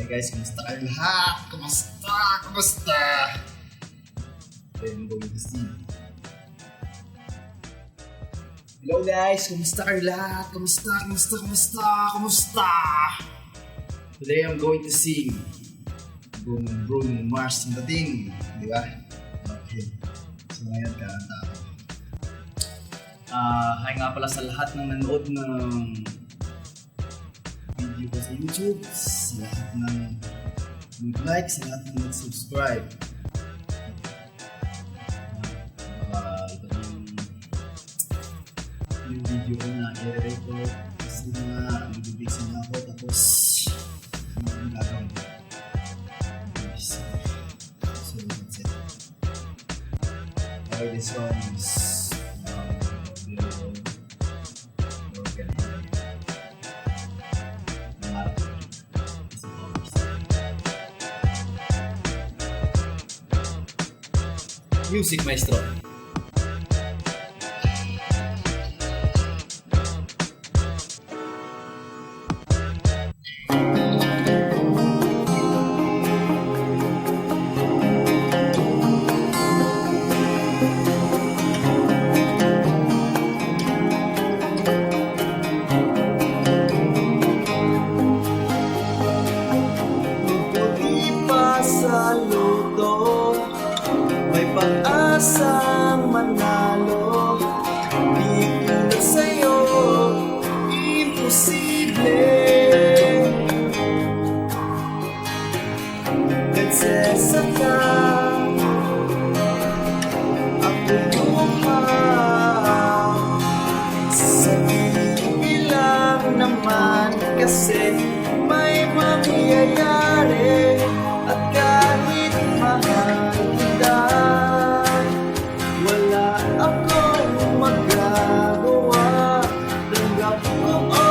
guys, kumusta kayo lahat? Kumusta? Kumusta? I'm going to see. Hello guys, kumusta kayo lahat? Kumusta? Kumusta? Kumusta? Kumusta? Today I'm going to sing Bruno, Bruno Mars yung dating. Di ba? Okay. So ngayon, kakanta ako. Ah, hi nga pala sa lahat ng nanood ng ko sa YouTube, sa lahat nag-like, sa lahat ng nag-subscribe. Ah, iba na yung, yung video ko na i-record kasi nga nag-busy na ako tapos ano yung gagawin ko. So, that's it. Okay, this one is Music maestro. Hindi manalo Di tulad sa'yo Imposible. Nagsasaka. Ako luha Sa lang naman kasi Come on.